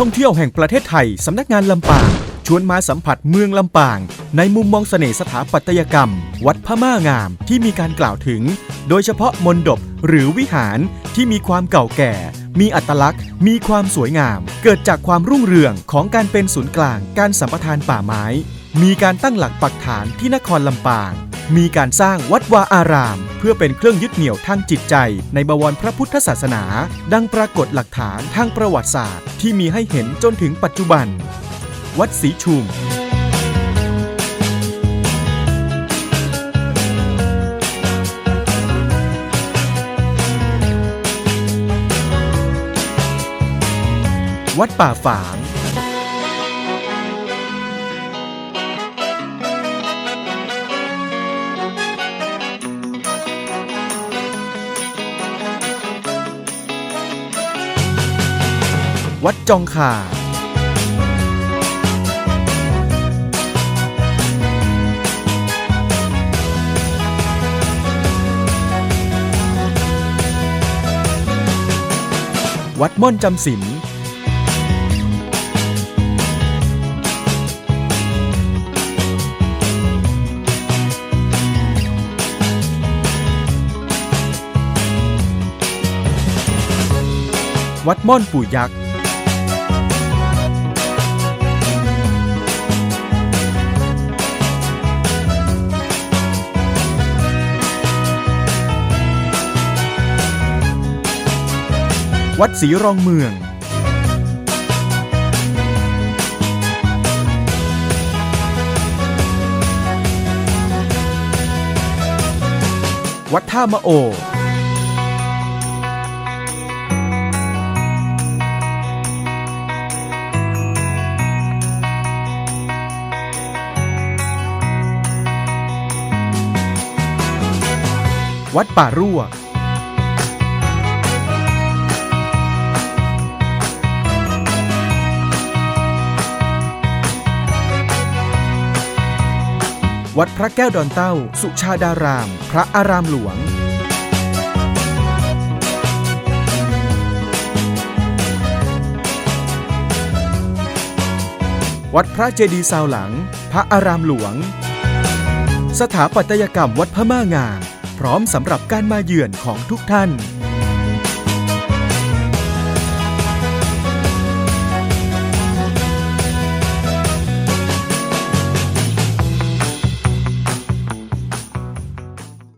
ท่องเที่ยวแห่งประเทศไทย สำนักงานลำปางชวนมาสัมผัสเมืองลำปาง ในมุมมองเสน่ห์สถาปัตยกรรม วัดพม่างามที่มีการกล่าวถึง โดยเฉพาะมณฑปหรือวิหารที่มีความเก่าแก่ มีอัตลักษณ์ มีความสวยงาม เกิดจากความรุ่งเรืองของการเป็นศูนย์กลางการสัมปทานป่าไม้ มีการตั้งหลักปักฐานที่นครลำปาง มีการสร้างวัดวาอาราม เพื่อเป็นเครื่องยึดเหนี่ยวทางจิตใจ ในบวรพระพุทธศาสนา ดังปรากฏหลักฐานทางประวัติศาสตร์ ที่มีให้เห็นจนถึงปัจจุบัน วัดศรีชุม วัดป่าฝาง วัดจองคาวัดม่อนจำศีลวัดม่อนปู่ยักษ์ วัดศรีรองเมือง วัดท่ามะโอ วัดป่ารั่ว วัดพระแก้วดอนเต้า สุชาดาราม พระอารามหลวง วัดพระเจดีย์ซาวหลัง พระอารามหลวง สถาปัตยกรรมวัดพม่างาม พร้อมสำหรับการมาเยือนของทุกท่าน